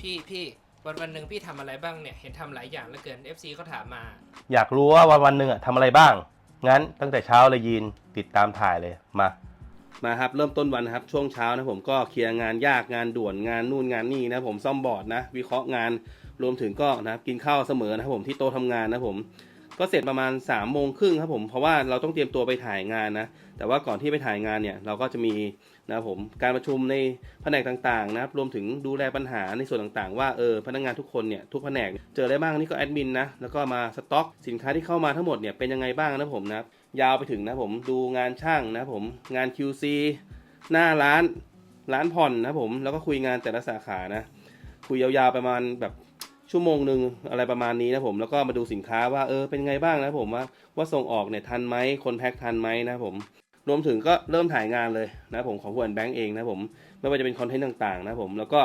พี่พี่วันวันหนึ่งพี่ทำอะไรบ้างเนี่ยเห็นทำหลายอย่างเหลือเกิน FC เขาถามมา อยากรู้ว่าวันวันๆหนึ่งอะทำอะไรบ้าง งั้นตั้งแต่เช้าเลยยีนติดตามถ่ายเลยมา มาครับเริ่มต้นวันนะครับ ช่วงเช้านะผมก็เคลียร์งานยากงานด่วนงานนู่นงานนี่นะผมซ่อมบอร์ดนะ วิเคราะห์งานรวมถึงก็นะครับกินข้าวเสมอนะครับผมที่โต๊ะทำงานนะผม ก็เสร็จประมาณ3ามโมงครึ่งครับผมเพราะว่าเราต้องเตรียมตัวไปถ่ายงานนะแต่ว่าก่อนที่ไปถ่ายงานเนี่ยเราก็จะมีนะครับผมการประชุมในแผนกต่างๆนะครับรวมถึงดูแลปัญหาในส่วนต่างๆ ว่าเออพนักงานทุกคนเนี่ยทุกแผนกเจออะไรบ้างนี่ก็แอดมินนะแล้วก็มาสต็อก สินค้าที่เข้ามาทั้งหมดเนี่ยเป็นยังไงบ้างนะผมนะครับยาวไปถึงนะผมดูงานช่างนะผมงาน QC หน้าร้านร้านผ่อนนะผมแล้วก็คุยงานแต่ละสาขานะคุยยาวๆประมาณแบบ ชั่วโมงหนึ่งอะไรประมาณนี้นะผมแล้วก็มาดูสินค้าว่าเออเป็นไงบ้างนะผมว่าว่าส่งออกเนี่ยทันไหมคนแพ็คทันไหมนะผมรวมถึงก็เริ่มถ่ายงานเลยนะผมของหัวนแบงก์เองนะผมไม่ว่าจะเป็นคอนเทนต์ต่างๆนะผมแล้วก็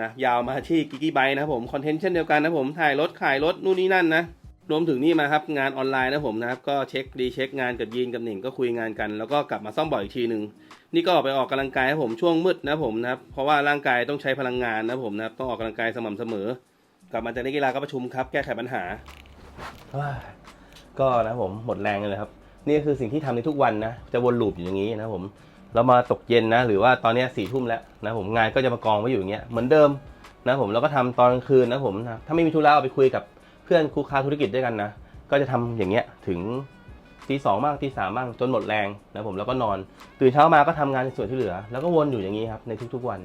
นะยาวมาที่กิกกี้ไบนะผมคอนเทนต์เช่นเดียวกันนะผมถ่ายรถขายรถนู่นนี่นั่นนะรวมถึงนี่มาครับงานออนไลน์นะผมนะครับก็เช็คดีเช็คงานกับยีนกับหนิงก็คุยงานกัน แล้วก็กลับมาซ่อมบ่อยอีกทีหนึ่งนี่ก็ออกไปออกกำลังกายนะผมช่วงมืดนะผมนะครับเพราะว่าร่างกายต้องใช้พลังงานนะผมนะครับต้องออกกำลังกายสม่ำเสมอ กลับมาจากนักกีฬาก็ประชุมครับ แก้ไขปัญหาก็นะผมหมดแรงเลยครับ นี่คือสิ่งที่ทำในทุกวันนะ จะวนลูปอยู่อย่างนี้นะผมแล้วมาตกเย็นนะ หรือว่าตอนเนี้สี่ทุ่มแล้วนะผมงานก็จะมากองไว้อยู่อย่างเงี้ยเหมือนเดิมนะผมแล้วก็ทำตอนกลางคืนนะผมนะถ้าไม่มีธุระเอาไปคุยกับเพื่อนคู่ค้าธุรกิจด้วยกันนะ ก็จะทำอย่างเงี้ยถึงตีสองบ้างตีสามบ้างจนหมดแรงนะผมแล้วก็นอน ตื่นเช้ามาก็ทำงานในส่วนที่เหลือ แล้วก็วนอยู่อย่างนี้ครับในทุกๆวัน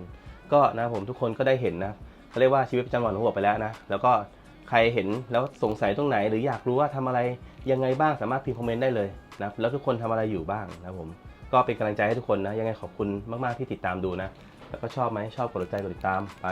ก็นะผมทุกคนก็ได้เห็นนะ เขาเรียกว่าชีวิตประจำวันของผมไปแล้วนะ แล้วก็ใครเห็นแล้วสงสัยตรงไหน หรืออยากรู้ว่าทำอะไรยังไงบ้างสามารถพิมพ์คอมเมนต์ได้เลยนะแล้วทุกคนทำอะไรอยู่บ้างนะผมก็เป็นกำลังใจให้ทุกคนนะยังไงขอบคุณมากๆที่ติดตามดูนะ แล้วก็ชอบไหมชอบกดหัวใจกดติดตามไป